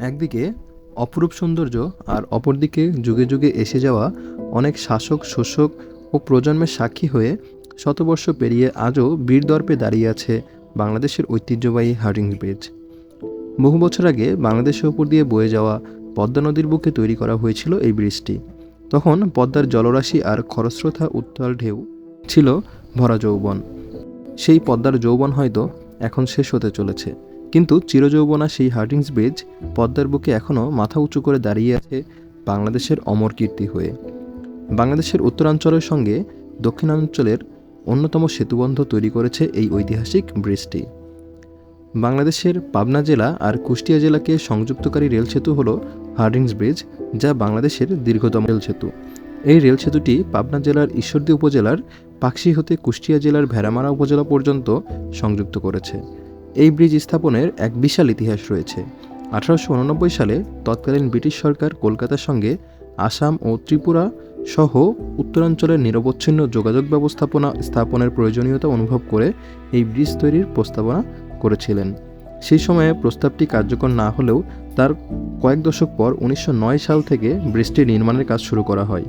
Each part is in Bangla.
একদিকে অপরূপ সৌন্দর্য আর অপরদিকে যুগে যুগে এসে যাওয়া অনেক শাসক, শোষক ও প্রজন্মের সাক্ষী হয়ে শতবর্ষ পেরিয়ে আজও বীরদর্পে দাঁড়িয়ে আছে বাংলাদেশের ঐতিহ্যবাহী হার্ডিং ব্রিজ। বহু বছর আগে বাংলাদেশের উপর দিয়ে বয়ে যাওয়া পদ্মা নদীর বুকে তৈরি করা হয়েছিল এই ব্রিজটি। তখন পদ্মার জলরাশি আর খরস্রোতা উত্তাল ঢেউ ছিল ভরা যৌবন। সেই পদ্মার যৌবন হয়তো এখন শেষ হতে চলেছে। কিন্তু চিরযৌবনা সেই হার্ডিংস ব্রিজ পদ্মার বুকে এখনও মাথা উঁচু করে দাঁড়িয়ে আছে বাংলাদেশের অমর কীর্তি হয়ে। বাংলাদেশের উত্তরাঞ্চলের সঙ্গে দক্ষিণাঞ্চলের অন্যতম সেতুবন্ধ তৈরি করেছে এই ঐতিহাসিক ব্রিজটি। বাংলাদেশের পাবনা জেলা আর কুষ্টিয়া জেলাকে সংযুক্তকারী রেল সেতু হল হার্ডিংস ব্রিজ, যা বাংলাদেশের দীর্ঘতম রেল সেতু। এই রেল সেতুটি পাবনা জেলার ঈশ্বরদী উপজেলার পাকশি হতে কুষ্টিয়া জেলার ভেড়ামারা উপজেলা পর্যন্ত সংযুক্ত করেছে। এই ব্রিজ স্থাপনের এক বিশাল ইতিহাস রয়েছে। আঠারোশো উননব্বই সালে তৎকালীন ব্রিটিশ সরকার কলকাতার সঙ্গে আসাম ও ত্রিপুরা সহ উত্তরাঞ্চলের নিরবচ্ছিন্ন যোগাযোগ ব্যবস্থাপনা স্থাপনের প্রয়োজনীয়তা অনুভব করে এই ব্রিজ তৈরির প্রস্তাবনা করেছিলেন। সেই সময়ে প্রস্তাবটি কার্যকর না হলেও তার কয়েক দশক পর উনিশশো নয় সাল থেকে ব্রিজটি নির্মাণের কাজ শুরু করা হয়।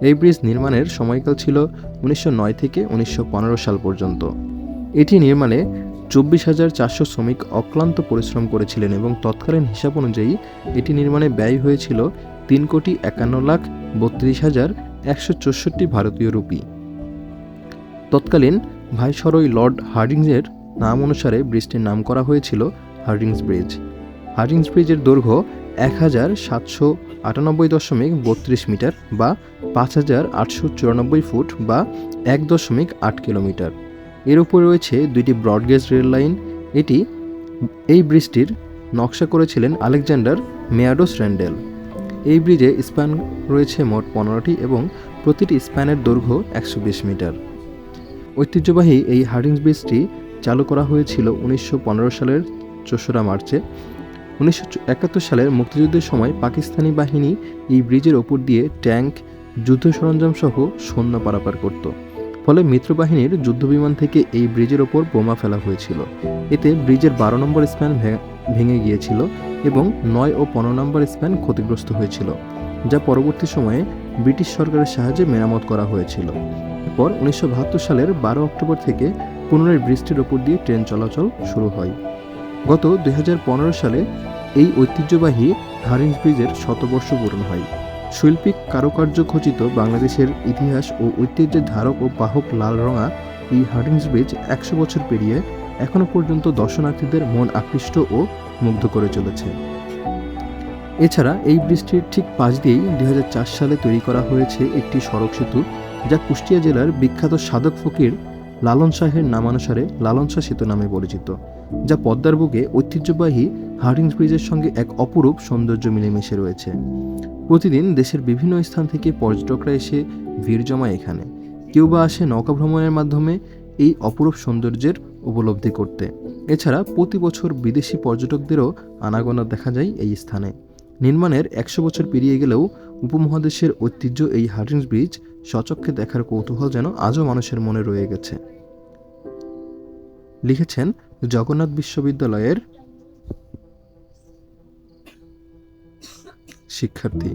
এই ব্রিজ নির্মাণের সময়কাল ছিল উনিশশো নয় থেকে উনিশশো পনেরো সাল পর্যন্ত। এটি নির্মাণে চব্বিশ হাজার চারশো শ্রমিক অক্লান্ত পরিশ্রম করেছিলেন এবং তৎকালীন হিসাব অনুযায়ী এটি নির্মাণে ব্যয় হয়েছিল তিন কোটি একান্ন লাখ বত্রিশ হাজার একশো চৌষট্টি ভারতীয় রুপি। তৎকালীন ভাইসরয় লর্ড হার্ডিংসের নাম অনুসারে ব্রিজটির নাম করা হয়েছিল হার্ডিংস ব্রিজ। হার্ডিংস ব্রিজের দৈর্ঘ্য এক হাজার সাতশো আটানব্বই দশমিক বত্রিশ মিটার বা পাঁচ হাজার আটশো চুরানব্বই ফুট বা এক দশমিক আট কিলোমিটার। এর উপরে রয়েছে দুইটি ব্রডগেজ রেল লাইন। এটি এই ব্রিজটির নকশা করেছিলেন আলেকজান্ডার মেয়াডোস র্যান্ডেল। এই ব্রিজে স্প্যান রয়েছে মোট পনেরোটি এবং প্রতিটি স্প্যানের দৈর্ঘ্য একশো বিশ মিটার। ঐতিহ্যবাহী এই হার্ডিংস ব্রিজটি চালু করা হয়েছিল উনিশশো পনেরো সালের চোসরা মার্চে। উনিশশো একাত্তর সালের মুক্তিযুদ্ধের সময় পাকিস্তানি বাহিনী এই ব্রিজের ওপর দিয়ে ট্যাঙ্ক, যুদ্ধ সরঞ্জাম সহ সৈন্য পারাপার করত। ফলে মিত্রবাহিনীর যুদ্ধবিমান থেকে এই ব্রিজের ওপর বোমা ফেলা হয়েছিল। এতে ব্রিজের বারো নম্বর স্প্যান ভেঙে গিয়েছিল এবং নয় ও পনেরো নম্বর স্প্যান ক্ষতিগ্রস্ত হয়েছিল, যা পরবর্তী সময়ে ব্রিটিশ সরকারের সাহায্যে মেরামত করা হয়েছিল। এরপর উনিশশো সালের বারো অক্টোবর থেকে পুনরায় ব্রিজটির ওপর দিয়ে ট্রেন চলাচল শুরু হয়। গত দু হাজার পনেরো সালে এই ঐতিহ্যবাহী হারিংস ব্রিজের শতবর্ষ পূরণ হয়। শৈল্পিক কারুকার্য খচিত বাংলাদেশের ইতিহাস ও ঐতিহ্যের ধারক ও বাহক লাল রঙা এই হার্ডিংস ব্রিজ একশো বছর পেরিয়ে এখনও পর্যন্ত দর্শনার্থীদের মন আকৃষ্ট ও মুগ্ধ করে চলেছে। এছাড়া এই ব্রিজটির ঠিক পাশ দিয়েই দুই হাজার চার সালে তৈরি করা হয়েছে একটি সড়ক সেতু, যা কুষ্টিয়া জেলার বিখ্যাত সাধক ফকির লালন শাহের নামানুসারে লালন শাহ সেতু নামে পরিচিত, যা পদ্মার বুকে ঐতিহ্যবাহী হার্ডিংস ব্রিজের সঙ্গে এক অপরূপ সৌন্দর্য মিলেমিশে রয়েছে। প্রতিদিন দেশের বিভিন্ন স্থান থেকে পর্যটকরা এসে ভিড় জমায় এখানে। কেউ বা আসে নৌকা ভ্রমণের মাধ্যমে এই অপরূপ সৌন্দর্যের উপলব্ধি করতে। এছাড়া প্রতি বছর বিদেশি পর্যটকদেরও আনাগোনা দেখা যায় এই স্থানে। নির্মাণের একশো বছর পেরিয়ে গেলেও উপমহাদেশের ঐতিহ্য এই হার্ডিংস ব্রিজ সচক্ষে দেখার কৌতূহল যেন আজও মানুষের মনে রয়ে গেছে। লিখেছেন জগন্নাথ বিশ্ববিদ্যালয়ের শিক্ষার্থী।